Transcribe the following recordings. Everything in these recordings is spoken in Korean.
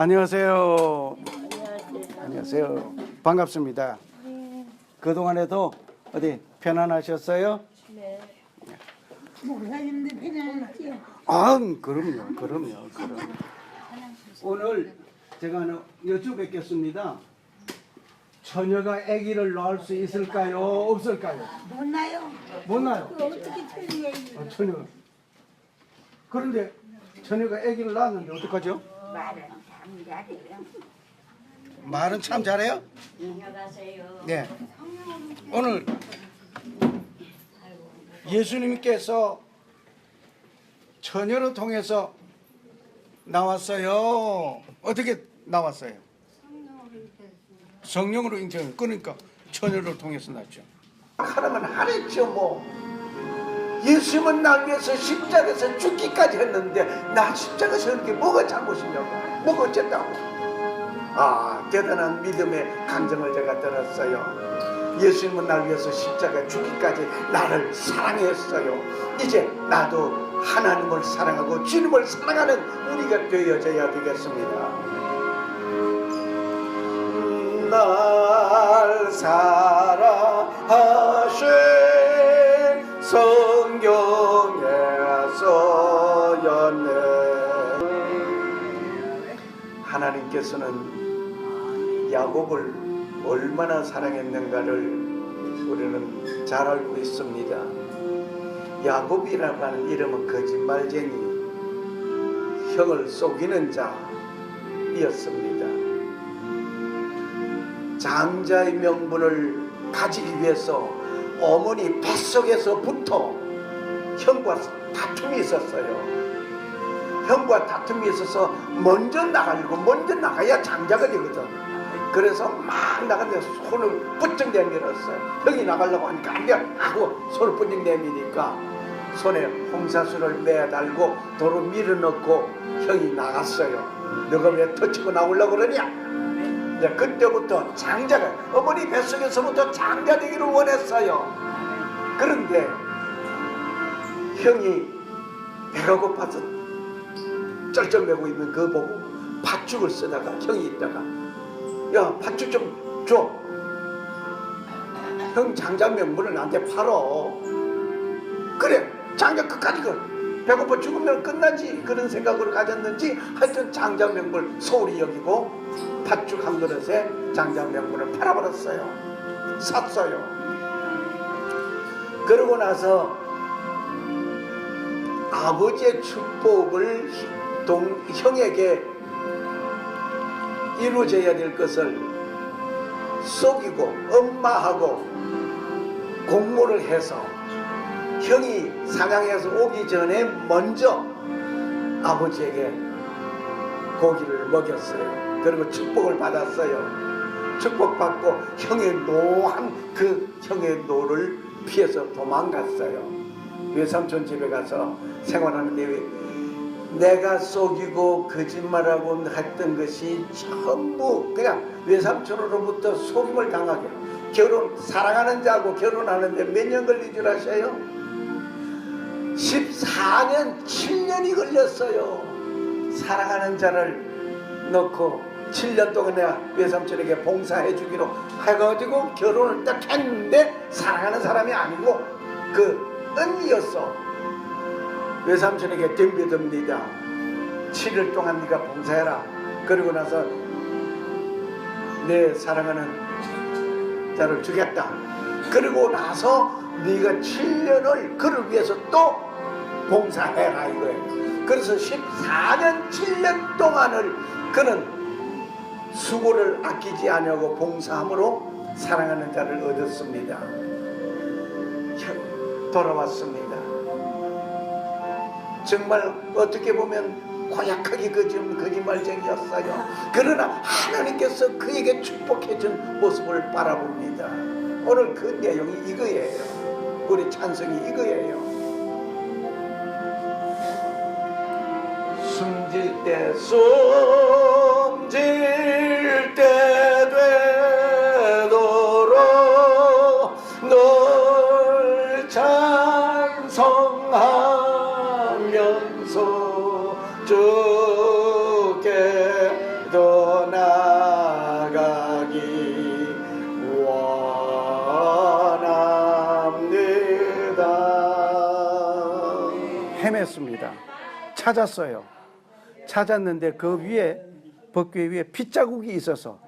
안녕하세요. 안녕하세요. 반갑습니다. 그동안에도 어디 편안하셨어요? 목사님도 편안하지요. 아, 그럼요, 그럼요, 그럼요. 오늘 제가 하나 여쭤뵙겠습니다. 처녀가 아기를 낳을 수 있을까요? 없을까요? 못 나요. 못 낳아요. 그 어떻게 틀리게 아, 처녀. 그런데 처녀가 아기를 낳았는데 어떡하죠? 잘해요. 말은 참 잘해요. 네. 오늘 예수님께서 처녀를 통해서 나왔어요. 어떻게 나왔어요? 성령으로 인정. 그러니까 처녀를 통해서 났죠. 하나만 하랬죠 뭐 예수님은 날 위해서 십자가에서 죽기까지 했는데 나 십자가에서 하는 게 뭐가 잘못이냐고. 뭐가 어쨌다고. 아 대단한 믿음의 감정을 제가 들었어요. 예수님은 날 위해서 십자가에 죽기까지 나를 사랑했어요. 이제 나도 하나님을 사랑하고 주님을 사랑하는 우리가 되어져야 되겠습니다. 날 사랑하신 하나님께서는 야곱을 얼마나 사랑했는가를 우리는 잘 알고 있습니다 야곱이라고 하는 이름은 거짓말쟁이 형을 속이는 자이었습니다 장자의 명분을 가지기 위해서 어머니 뱃속에서부터 형과 다툼이 있었어요. 형과 다툼이 있어서 먼저 나가려고 먼저 나가야 장자가 되거든. 그래서 막 나갔는데 손을 부쩍 내밀었어요. 형이 나가려고 하니까 안 돼! 하고 손을 부쩍 내미니까 손에 홍사수를 매달고 도로 밀어넣고 형이 나갔어요. 너가 왜 터치고 나오려고 그러냐? 이제 그때부터 장자가 어머니 뱃속에서부터 장자 되기를 원했어요. 그런데 형이 배가 고파서 쩔쩔매고 있는 그 보고 팥죽을 쓰다가 형이 있다가 야 팥죽 좀 줘. 형 장자 명분을 나한테 팔어. 그래 장자 끝까지 그 배고파 죽으면 끝나지 그런 생각으로 가졌는지 하여튼 장자 명분 소홀히 여기고 팥죽 한 그릇에 장자 명분을 팔아버렸어요. 샀어요. 그러고 나서 아버지의 축복을 동, 형에게 이루어져야 될 것을 속이고 엄마하고 공모를 해서 형이 사냥해서 오기 전에 먼저 아버지에게 고기를 먹였어요. 그리고 축복을 받았어요. 축복받고 형의 노한 그 형의 노를 피해서 도망갔어요. 외삼촌 집에 가서 생활하는데 내가 속이고 거짓말하고 했던 것이 전부 그냥 외삼촌으로부터 속임을 당하게 결혼 사랑하는 자하고 결혼하는데 몇 년 걸린 줄 아셔요? 14년 7년이 걸렸어요 사랑하는 자를 넣고 7년 동안 내가 외삼촌에게 봉사해 주기로 해가지고 결혼을 딱 했는데 사랑하는 사람이 아니고 그 언니였어 외삼촌에게 덤벼듭니다. 7일 동안 네가 봉사해라. 그리고 나서 내 사랑하는 자를 주겠다. 그리고 나서 네가 7년을 그를 위해서 또 봉사해라 이거예요. 그래서 14년 7년 동안을 그는 수고를 아끼지 아니하고 봉사함으로 사랑하는 자를 얻었습니다 돌아왔습니다. 정말 어떻게 보면 고약하게 거짓, 거짓말쟁이였어요. 그러나 하나님께서 그에게 축복해준 모습을 바라봅니다. 오늘 그 내용이 이거예요. 우리 찬성이 이거예요. 숨질 때 숨질 찾았어요. 찾았는데 그 위에 법궤 위에 핏자국이 있어서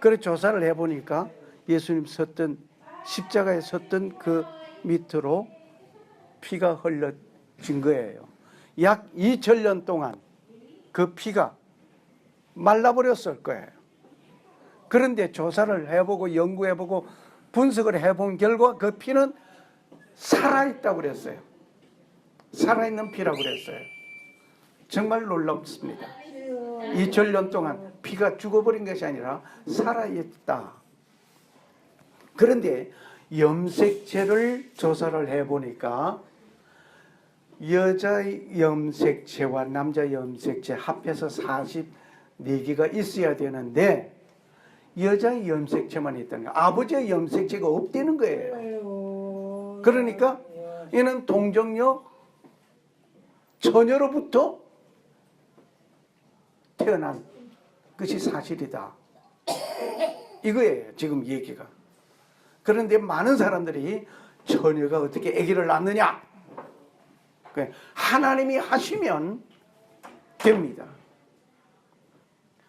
그래 조사를 해보니까 예수님 섰던 십자가에 섰던 그 밑으로 피가 흘러진 거예요. 약 2000년 동안 그 피가 말라버렸을 거예요. 그런데 조사를 해보고 연구해보고 분석을 해본 결과 그 피는 살아있다고 그랬어요. 살아있는 피라고 그랬어요. 정말 놀랍습니다. 2000년 동안 피가 죽어버린 것이 아니라 살아있다. 그런데 염색체를 조사를 해보니까 여자 염색체와 남자 염색체 합해서 44개가 있어야 되는데 여자 염색체만 있다는 거예요. 아버지의 염색체가 없다는 거예요. 그러니까 이는 동정녀 처녀로부터 태어난 것이 사실이다. 이거예요. 지금 얘기가. 그런데 많은 사람들이 처녀가 어떻게 아기를 낳느냐? 그 하나님이 하시면 됩니다.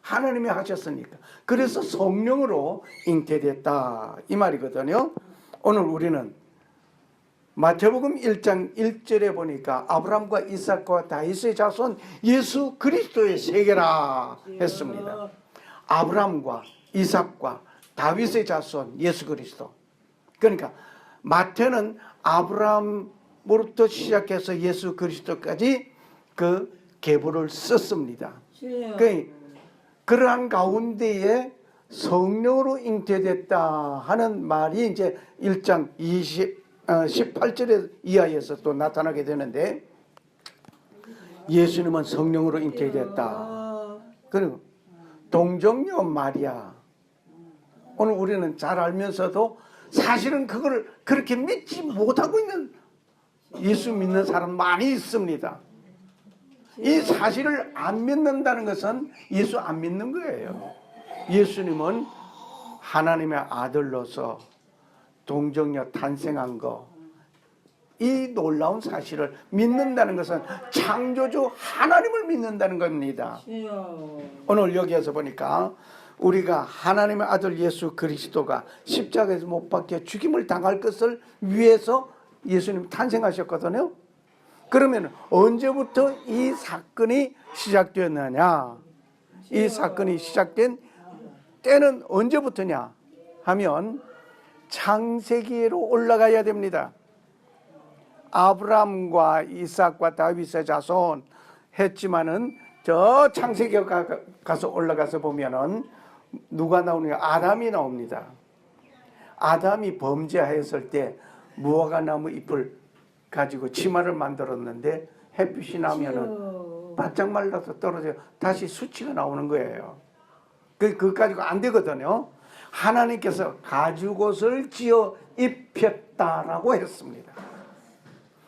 하나님이 하셨으니까. 그래서 성령으로 잉태됐다. 이 말이거든요. 오늘 우리는 마태복음 1장 1절에 보니까 아브라함과 이삭과 다윗의 자손 예수 그리스도의 세계라 했습니다. 아브라함과 이삭과 다윗의 자손 예수 그리스도. 그러니까 마태는 아브라함으로부터 시작해서 예수 그리스도까지 그 계보를 썼습니다. 그 그러한 가운데에 성령으로 잉태됐다 하는 말이 이제 1장 20 어, 18절에 이하에서 또 나타나게 되는데 예수님은 성령으로 잉태됐다. 그리고 동정녀 마리아 오늘 우리는 잘 알면서도 사실은 그걸 그렇게 믿지 못하고 있는 예수 믿는 사람 많이 있습니다. 이 사실을 안 믿는다는 것은 예수 안 믿는 거예요. 예수님은 하나님의 아들로서 동정녀 탄생한 거. 이 놀라운 사실을 믿는다는 것은 창조주 하나님을 믿는다는 겁니다. 오늘 여기에서 보니까 우리가 하나님의 아들 예수 그리스도가 십자가에서 못 박혀 죽임을 당할 것을 위해서 예수님 탄생하셨거든요. 그러면 언제부터 이 사건이 시작되었느냐? 이 사건이 시작된 때는 언제부터냐? 하면 창세기로 올라가야 됩니다. 아브람과 이삭과 다윗의 자손 했지만은 저 창세기 가- 가서 올라가서 보면은 누가 나오느냐 아담이 나옵니다. 아담이 범죄했을 때 무화과 나무 잎을 가지고 치마를 만들었는데 햇빛이 나면은 바짝 말라서 떨어져 다시 수치가 나오는 거예요. 그, 그거 가지고 안 되거든요. 하나님께서 가죽옷을 지어 입혔다라고 했습니다.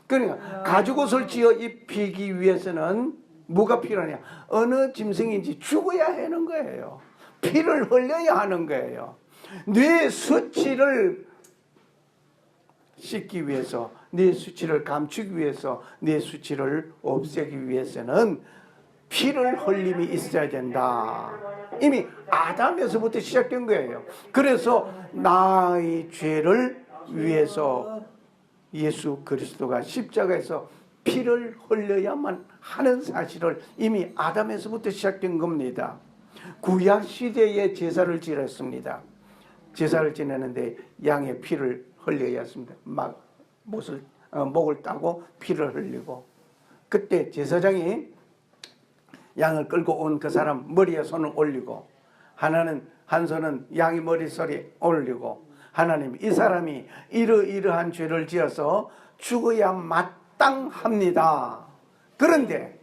그러니까 가죽옷을 지어 입히기 위해서는 뭐가 필요하냐? 어느 짐승인지 죽어야 하는 거예요. 피를 흘려야 하는 거예요. 뇌 수치를 씻기 위해서, 뇌 수치를 감추기 위해서, 뇌 수치를 없애기 위해서는 피를 흘림이 있어야 된다. 이미 아담에서부터 시작된 거예요. 그래서 나의 죄를 위해서 예수 그리스도가 십자가에서 피를 흘려야만 하는 사실을 이미 아담에서부터 시작된 겁니다. 구약 시대에 제사를 지냈습니다. 제사를 지내는데 양의 피를 흘려야 했습니다. 막 못을 어, 목을 따고 피를 흘리고 그때 제사장이 양을 끌고 온 그 사람 머리에 손을 올리고 하나는 한 손은 양의 머리소리 올리고 하나님 이 사람이 이러이러한 죄를 지어서 죽어야 마땅합니다. 그런데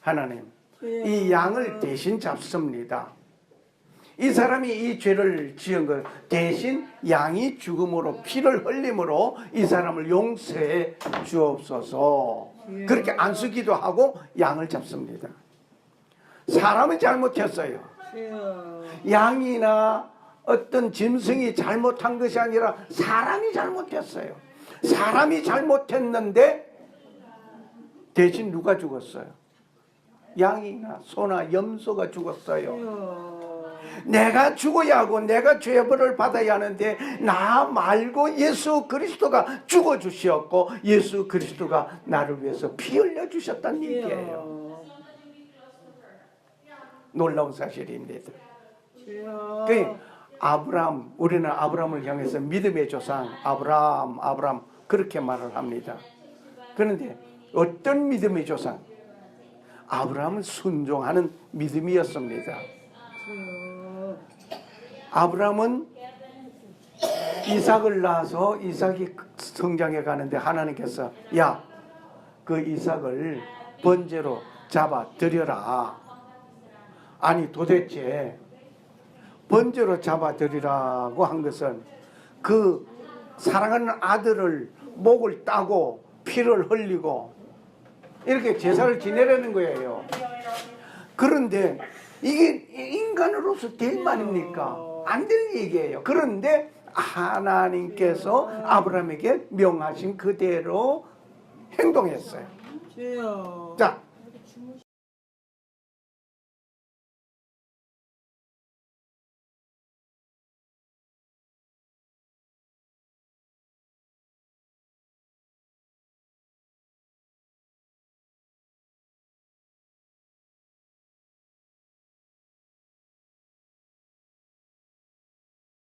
하나님 이 양을 대신 잡습니다. 이 사람이 이 죄를 지은 것 대신 양이 죽음으로 피를 흘림으로 이 사람을 용서해 주옵소서. 그렇게 안수기도 하고 양을 잡습니다. 사람은 잘못했어요. 양이나 어떤 짐승이 잘못한 것이 아니라 사람이 잘못했어요. 사람이 잘못했는데 대신 누가 죽었어요? 양이나 소나 염소가 죽었어요. 내가 죽어야 하고 내가 죄벌을 받아야 하는데 나 말고 예수 그리스도가 죽어 주셨고 예수 그리스도가 나를 위해서 피 흘려 주셨다는 얘기예요. 놀라운 사실입니다. 그 아브람 우리는 아브람을 향해서 믿음의 조상 아브람 아브람 그렇게 말을 합니다. 그런데 어떤 믿음의 조상? 아브람은 순종하는 믿음이었습니다. 아브람은 이삭을 낳아서 이삭이 성장해 가는데 하나님께서 야 그 이삭을 번제로 잡아 드려라. 아니 도대체 번제로 잡아 드리라고 한 것은 그 사랑하는 아들을 목을 따고 피를 흘리고 이렇게 제사를 지내라는 거예요. 그런데 이게 인간으로서 될 말입니까? 안 될 얘기예요. 그런데 하나님께서 아브라함에게 명하신 그대로 행동했어요. 자,